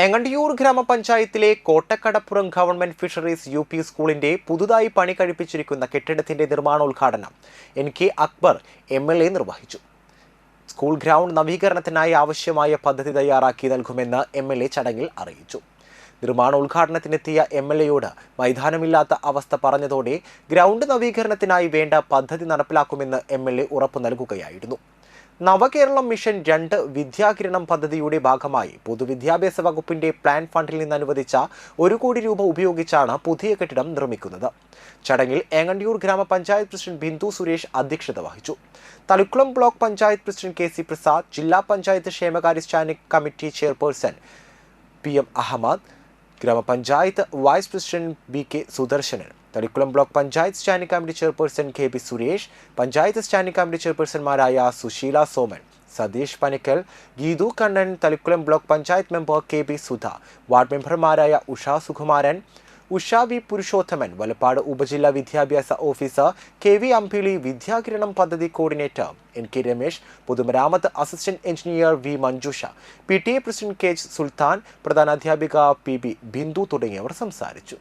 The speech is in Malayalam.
ഏങ്ങണ്ടിയൂർ ഗ്രാമപഞ്ചായത്തിലെ Kottakkadappuram government fisheries U P സ്കൂളിന്റെ പുതുതായി പണി കഴിപ്പിച്ചിരിക്കുന്ന കെട്ടിടത്തിന്റെ നിർമ്മാണോദ്ഘാടനം N K Akbar M L A നിർവഹിച്ചു. സ്കൂൾ ഗ്രൗണ്ട് നവീകരണത്തിനായി ആവശ്യമായ പദ്ധതി തയ്യാറാക്കി നൽകുമെന്ന് എം എൽ എ ചടങ്ങിൽ അറിയിച്ചു. നിർമ്മാണോദ്ഘാടനത്തിനെത്തിയ എം എൽ എയോട് മൈതാനമില്ലാത്ത അവസ്ഥ പറഞ്ഞതോടെ ഗ്രൗണ്ട് നവീകരണത്തിനായി വേണ്ട പദ്ധതി നടപ്പിലാക്കുമെന്ന് എം എൽ എ ഉറപ്പു നൽകുകയായിരുന്നു. നവകേരളം മിഷൻ രണ്ട് വിദ്യാകിരണം പദ്ധതിയുടെ ഭാഗമായി പൊതുവിദ്യാഭ്യാസ വകുപ്പിന്റെ പ്ലാൻ ഫണ്ടിൽ നിന്ന് അനുവദിച്ച ഒരു കോടി രൂപ ഉപയോഗിച്ചാണ് പുതിയ കെട്ടിടം നിർമ്മിക്കുന്നത്. ചടങ്ങിൽ ഏങ്ങണ്ടിയൂർ ഗ്രാമപഞ്ചായത്ത് പ്രസിഡന്റ് ബിന്ദു സുരേഷ് അധ്യക്ഷത വഹിച്ചു. Thalikulam block panchayat president K C Prasad ജില്ലാ പഞ്ചായത്ത് ക്ഷേമകാര്യ standing committee chairperson P M Ahammed ഗ്രാമപഞ്ചായത്ത് vice president B K Sudarsanan. Thalikulam block panchayat standing committee chairperson K P Suresh panchayat standing committee ചെയർപേഴ്സൺമാരായ Susheela Soman Satheesh Panikkal Geethu Kannan Thalikulam block panchayat member K B Sudha ward മെമ്പർമാരായ ഉഷ സുകുമാരൻ ഉഷ വി പുരുഷോത്തമൻ വലപ്പാട് ഉപജില്ലാ വിദ്യാഭ്യാസ officer K V Ambili Vidyakiranam പദ്ധതി കോർഡിനേറ്റർ എൻ കെ രമേശ് പൊതുമരാമത്ത് assistant engineer V Manjusha P T A president K Sultan പ്രധാനാധ്യാപിക P B Bindu തുടങ്ങിയവർ സംസാരിച്ചു.